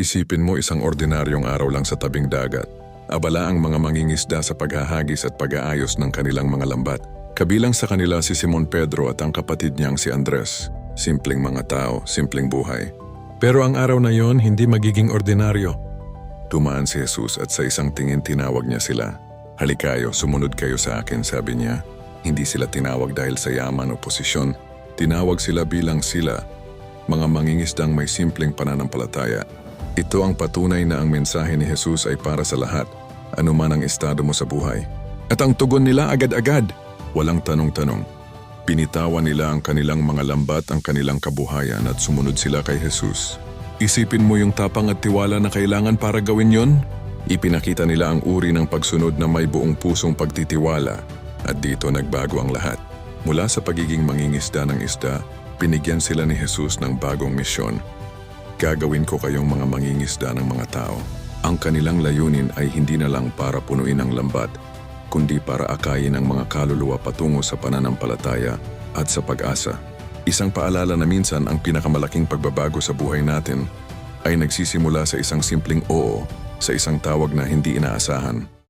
Isipin mo isang ordinaryong araw lang sa tabing dagat. Abala ang mga mangingisda sa paghahagis at pag-aayos ng kanilang mga lambat. Kabilang sa kanila si Simon Pedro at ang kapatid niyang si Andres. Simpleng mga tao, simpleng buhay. Pero ang araw na yon hindi magiging ordinaryo. Tumaan si Jesus at sa isang tingin tinawag niya sila. Halikayo, sumunod kayo sa akin, sabi niya. Hindi sila tinawag dahil sa yaman o posisyon. Tinawag sila bilang sila, mga mangingisdang may simpleng pananampalataya. Ito ang patunay na ang mensahe ni Jesus ay para sa lahat, anuman ang estado mo sa buhay. At ang tugon nila agad-agad, walang tanong-tanong. Binitawan nila ang kanilang mga lambat, ang kanilang kabuhayan at sumunod sila kay Jesus. Isipin mo yung tapang at tiwala na kailangan para gawin yon? Ipinakita nila ang uri ng pagsunod na may buong pusong pagtitiwala at dito nagbago ang lahat. Mula sa pagiging mangingisda ng isda, binigyan sila ni Jesus ng bagong misyon. Gagawin ko kayong mga mangingisda ng mga tao. Ang kanilang layunin ay hindi na lang para punuin ang lambat, kundi para akayin ang mga kaluluwa patungo sa pananampalataya at sa pag-asa. Isang paalala na minsan ang pinakamalaking pagbabago sa buhay natin ay nagsisimula sa isang simpleng oo, sa isang tawag na hindi inaasahan.